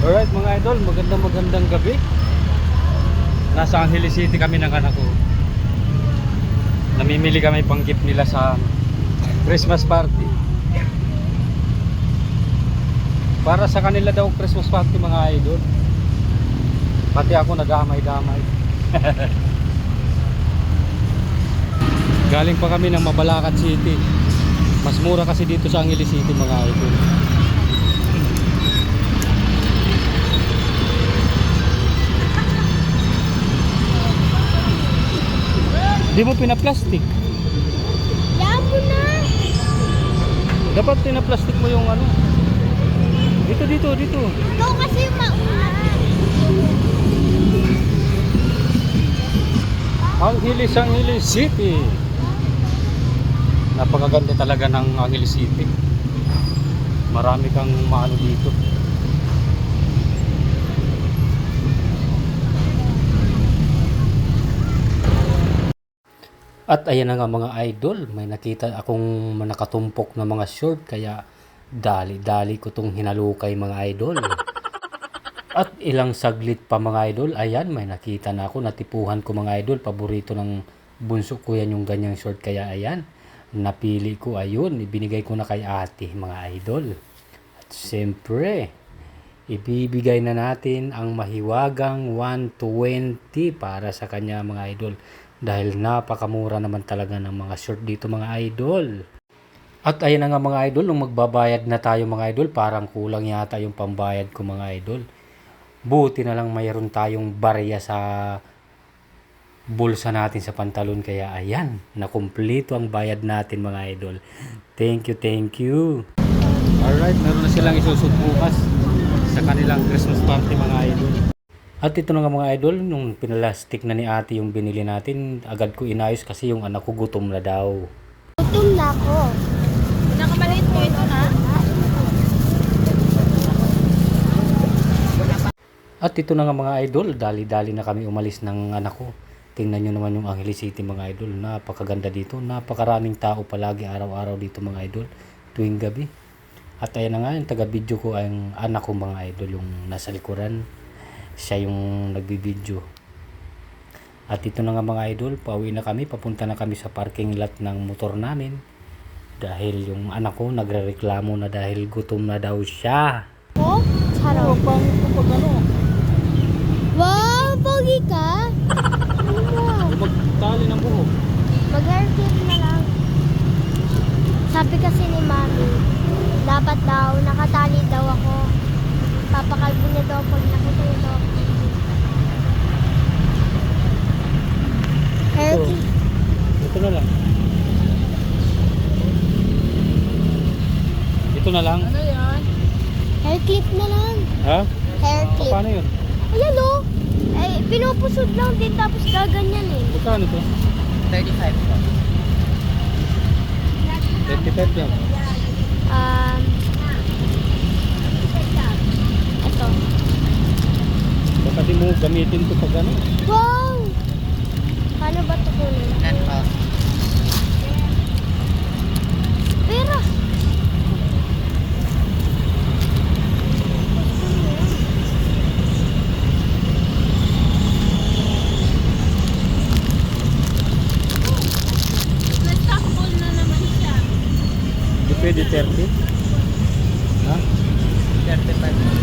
Alright mga idol, magandang magandang gabi. Nasa Angeles City kami ng anak ko. Namimili kami pang gift nila sa Christmas party. Para sa kanila daw Christmas party mga idol. Pati ako nagamay-damay. Galing pa kami ng Mabalacat City. Mas mura kasi dito sa Angeles City mga idol. Di mo pinaplastic. Labo na! Dapat pinaplastic mo yung ano. Dito, dito, dito. Ikaw kasi yung mauna. Angeles, Angeles City. Napakaganda talaga ng Angeles City. Marami kang maano dito. At ayan na nga mga idol, may nakita akong nakatumpok na mga short kaya dali-dali ko tong hinalukay mga idol. At ilang saglit pa mga idol, ayan may nakita na ako, natipuhan ko mga idol, paborito ng bunso ko yan yung ganyang short kaya ayan, napili ko ayun, ibinigay ko na kay ate mga idol. At siyempre, ibibigay na natin ang mahiwagang 120 para sa kanya mga idol dahil napakamura naman talaga ng mga short dito mga idol. At ayan na nga mga idol, nung magbabayad na tayo mga idol, parang kulang yata yung pambayad ko mga idol. Buti na lang mayroon tayong barya sa bulsa natin sa pantalon kaya ayan, nakumpleto ang bayad natin mga idol. Thank you, thank you. Alright, meron na silang isusot bukas sa kanilang Christmas party mga idol. At ito na nga mga idol, nung pinalastik na ni ate yung binili natin, agad ko inayos kasi yung anak ko gutom na daw. Gutom na ako. Nakamaliit mo ito na? At ito na nga mga idol, dali-dali na kami umalis ng anak ko. Tingnan nyo naman yung Angeles City mga idol. Napakaganda dito. Napakaraming tao palagi araw-araw dito mga idol. Tuwing gabi. At ayan na nga, yung taga-video ko ang anak ko mga idol. Yung nasa likuran. Siya yung nagbibideo. At ito na nga mga idol, pauwi na kami. Papunta na kami sa parking lot ng motor namin. Dahil yung anak ko nagre-reklamo na dahil gutom na daw siya. Oh, charot. pang kapag ano, Wow, pogi ka. Magtali ng buhok. Mag-hair clip na lang. Sabi kasi ni Mami, dapat daw, nakatali daw ako. Papakalbo niya daw pag nakita niya daw Ito. clip. Ito na lang. Ito na lang. Ano yan? Hair clip na lang. Ha? Hair clip. Paano yun? Ayan o. Eh, pinupusod lang din tapos gaganyan eh. Magkano to? 35 po. 35 yan. Ito. Baka di mo gamitin to pag ano. Wow! Paano ba ito kunin? Yan po. Pera! Nag-stockball na naman siya. Di pwede 30? Ha? 35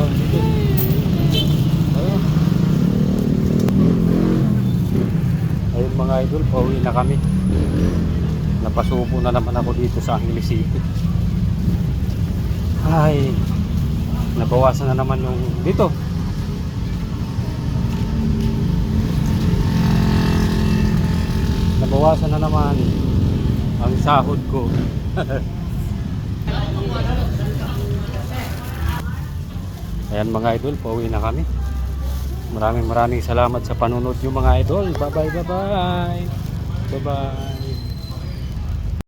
Oh, dito. Ayun. Ayun idol, pauwi na kami. Napasubo na naman ako dito sa Angeles City. Ay, nabawasan na naman yung dito. Nabawasan na naman ang sahod ko. Ayan mga idol, pauwi na kami. Maraming maraming salamat sa panunod nyo mga idol. Bye bye, bye bye. Bye bye.